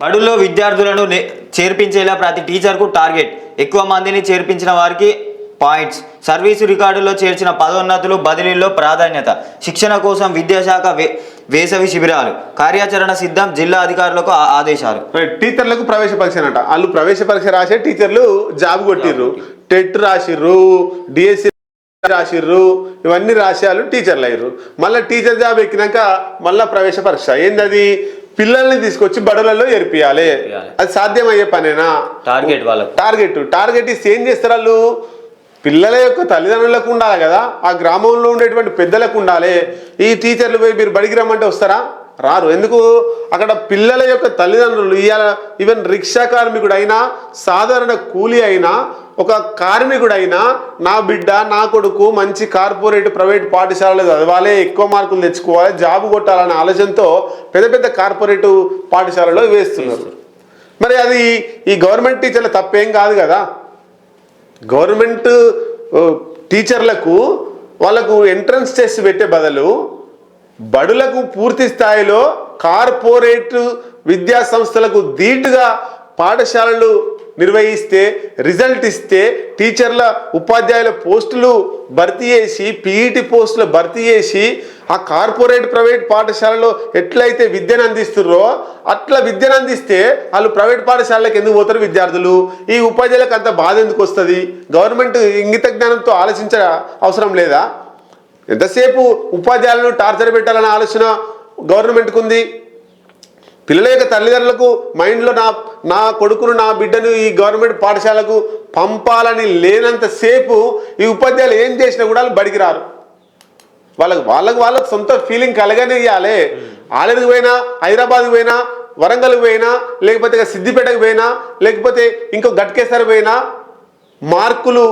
బడుల్లో విద్యార్థులను చేర్పించేలా ప్రతి టీచర్కు టార్గెట్. ఎక్కువ మందిని చేర్పించిన వారికి పాయింట్స్. సర్వీసు రికార్డులో చేర్చిన పదోన్నతులు బదిలీల్లో ప్రాధాన్యత. శిక్షణ కోసం విద్యాశాఖ వేసవి శిబిరాలు. కార్యాచరణ సిద్ధం జిల్లా అధికారులకు ఆదేశాలు. టీచర్లకు ప్రవేశ పరీక్ష అంట. వాళ్ళు ప్రవేశ పరీక్ష రాసే టీచర్లు జాబ్ కొట్టిర్రు. టెట్ రాసిర్రు డిఎస్సి రాసిర్రు ఇవన్నీ రాసే వాళ్ళు టీచర్లు అయ్యారు మళ్ళీ టీచర్ జాబ్ ఎక్కినాక మళ్ళీ ప్రవేశ పరీక్ష. ఏంది అది పిల్లల్ని తీసుకొచ్చి బడులలో ఏర్పియాలి. అది సాధ్యమయ్యే పనేనా? టార్గెట్ వాళ్ళకు. టార్గెట్ టార్గెట్ ఇస్తే ఏం చేస్తారు వాళ్ళు? పిల్లల యొక్క తల్లిదండ్రులకు ఉండాలి కదా. ఆ గ్రామంలో ఉండేటువంటి పెద్దలకు ఉండాలి. ఈ టీచర్లు పోయి మీరు బడికి రమ్మంటే వస్తారా? రారు. ఎందుకు? అక్కడ పిల్లల యొక్క తల్లిదండ్రులు ఇవాళ ఈవెన్ రిక్షా కార్మికుడు అయినా సాధారణ కూలీ అయినా ఒక కార్మికుడైనా నా బిడ్డ నా కొడుకు మంచి కార్పొరేట్ ప్రైవేట్ పాఠశాలలో చదవాలి ఎక్కువ మార్కులు తెచ్చుకోవాలి జాబ్ కొట్టాలనే ఆలోచనతో పెద్ద పెద్ద కార్పొరేట్ పాఠశాలలో వేస్తున్నారు. మరి అది ఈ గవర్నమెంట్ టీచర్ల తప్పేం కాదు కదా. గవర్నమెంట్ టీచర్లకు వాళ్ళకు ఎంట్రన్స్ టెస్ట్ పెట్టే బదులు బడులకు పూర్తి స్థాయిలో కార్పొరేట్ విద్యా సంస్థలకు ధీటుగా పాఠశాలలు నిర్వహిస్తే రిజల్ట్ ఇస్తే టీచర్ల ఉపాధ్యాయుల పోస్టులు భర్తీ చేసి పీఈటీ పోస్టులు భర్తీ చేసి ఆ కార్పొరేట్ ప్రైవేట్ పాఠశాలలో ఎట్లయితే విద్యను అందిస్తుర్రో అట్లా విద్యను అందిస్తే వాళ్ళు ప్రైవేట్ పాఠశాలలకు ఎందుకు పోతారు విద్యార్థులు? ఈ ఉపాధ్యాయులకు అంత బాధ ఎందుకు వస్తుంది? గవర్నమెంట్ ఇంగిత జ్ఞానంతో ఆలోచించ అవసరం లేదా? ఎంతసేపు ఉపాధ్యాయులను టార్చర్ పెట్టాలనే ఆలోచన గవర్నమెంట్కు ఉంది పిల్లల యొక్క తల్లిదండ్రులకు మైండ్లో నా నా కొడుకును నా బిడ్డను ఈ గవర్నమెంట్ పాఠశాలకు పంపాలని లేనంతసేపు ఈ ఉపాధ్యాయులు ఏం చేసినా కూడా వాళ్ళు బడికి రారు. వాళ్ళకి వాళ్ళకి వాళ్ళకి సొంత ఫీలింగ్ కలగనే ఇవ్వాలి ఆలడికి పోయినా హైదరాబాద్కి పోయినా వరంగల్కి పోయినా లేకపోతే ఇక సిద్దిపేటకు పోయినా లేకపోతే ఇంకో గట్కేసరి పోయినా మార్కులు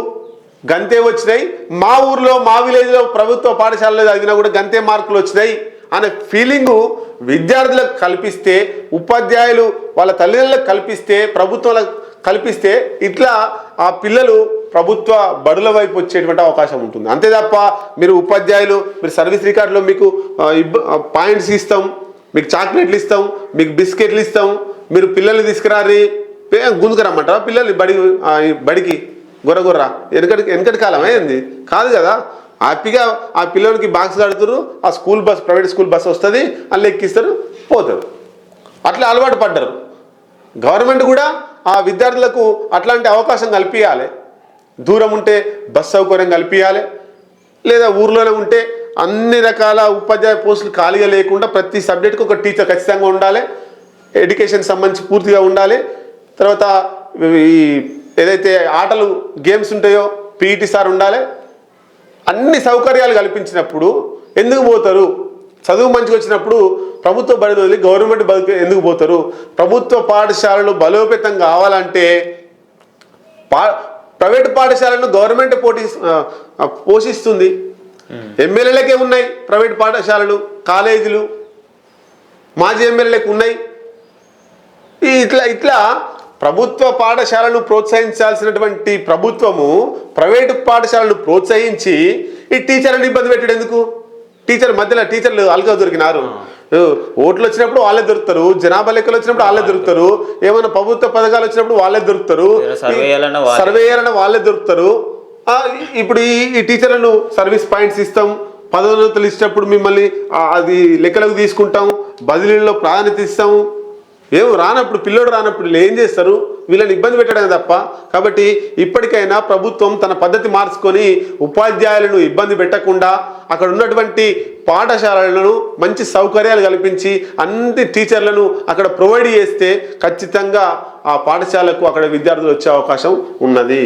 గంతే వచ్చినాయి. మా ఊర్లో మా విలేజ్లో ప్రభుత్వ పాఠశాలలో చదివినా కూడా గంతే మార్కులు వచ్చినాయి అనే ఫీలింగు విద్యార్థులకు కల్పిస్తే ఉపాధ్యాయులు వాళ్ళ తల్లిదండ్రులకు కల్పిస్తే ప్రభుత్వాలకు కల్పిస్తే ఇట్లా ఆ పిల్లలు ప్రభుత్వ బడుల వైపు వచ్చేటువంటి అవకాశం ఉంటుంది. అంతే తప్ప మీరు ఉపాధ్యాయులు మీరు సర్వీస్ రికార్డులో మీకు పాయింట్స్ ఇస్తాం మీకు చాక్లెట్లు ఇస్తాం మీకు బిస్కెట్లు ఇస్తాం మీరు పిల్లల్ని తీసుకురారి పే- గుంజుకురమ్మంటారా పిల్లల్ని బడి బడికి గుర్ర గుర్ర. వెనకటి వెనకటి కాలం అయింది కాదు కదా. హ్యాపీగా ఆ పిల్లలకి బాక్స్ ఆడుతారు ఆ school bus private school bus వస్తుంది అందులో ఎక్కిస్తారు పోతారు. అట్లా అలవాటు పడ్డారు. గవర్నమెంట్ కూడా ఆ విద్యార్థులకు అట్లాంటి అవకాశం కల్పించాలి దూరం ఉంటే బస్ సౌకర్యం కల్పించాలి లేదా ఊర్లోనే ఉంటే అన్ని రకాల ఉపాధ్యాయ పోస్టులు ఖాళీగా లేకుండా ప్రతి సబ్జెక్ట్కి ఒక టీచర్ ఖచ్చితంగా ఉండాలి. ఎడ్యుకేషన్ సంబంధించి పూర్తిగా ఉండాలి. తర్వాత ఈ ఏదైతే ఆటలు గేమ్స్ ఉంటాయో పీఈటీ సార్ ఉండాలి. అన్ని సౌకర్యాలు కల్పించినప్పుడు ఎందుకు పోతారు? చదువు మంచిగా వచ్చినప్పుడు ప్రభుత్వ బడి వదిలి గవర్నమెంట్ బడికి ఎందుకు పోతారు? ప్రభుత్వ పాఠశాలలు బలోపేతం కావాలంటే పా ప్రైవేట్ పాఠశాలను గవర్నమెంట్ పోటీ పోషిస్తుంది. ఎమ్మెల్యేలకే ఉన్నాయి ప్రైవేట్ పాఠశాలలు కాలేజీలు. మాజీ ఎమ్మెల్యేలకు ఉన్నాయి. ఈ ఇట్లా ఇట్లా ప్రభుత్వ పాఠశాలను ప్రోత్సహించాల్సినటువంటి ప్రభుత్వము ప్రైవేటు పాఠశాలను ప్రోత్సహించి ఈ టీచర్లను ఇబ్బంది పెట్టాడు ఎందుకు? టీచర్ మధ్యలో టీచర్లు అల్గా దొరికినారు. ఓట్లు వచ్చినప్పుడు వాళ్ళే దొరుకుతారు జనాభా లెక్కలు వచ్చినప్పుడు వాళ్ళే దొరుకుతారు ఏమైనా ప్రభుత్వ పథకాలు వచ్చినప్పుడు వాళ్ళే దొరుకుతారు ఏదైనా సర్వే చేయాలన్నా వాళ్ళే. దొరుకుతారు. ఇప్పుడు ఈ టీచర్లను సర్వీస్ పాయింట్స్ ఇస్తాం పదోన్నతులు ఇచ్చినప్పుడు మిమ్మల్ని అది లెక్కలకు తీసుకుంటాం బదిలీలో ప్రాధాన్యత ఇస్తాము ఏం రానప్పుడు పిల్లోడు రానప్పుడు ఏం చేస్తారు? వీళ్ళని ఇబ్బంది పెట్టడమే తప్ప. కాబట్టి ఇప్పటికైనా ప్రభుత్వం తన పద్ధతి మార్చుకొని ఉపాధ్యాయులను ఇబ్బంది పెట్టకుండా అక్కడ ఉన్నటువంటి పాఠశాలలను మంచి సౌకర్యాలు కల్పించి అన్ని టీచర్లను అక్కడ ప్రొవైడ్ చేస్తే ఖచ్చితంగా ఆ పాఠశాలకు అక్కడ విద్యార్థులు వచ్చే అవకాశం ఉన్నది.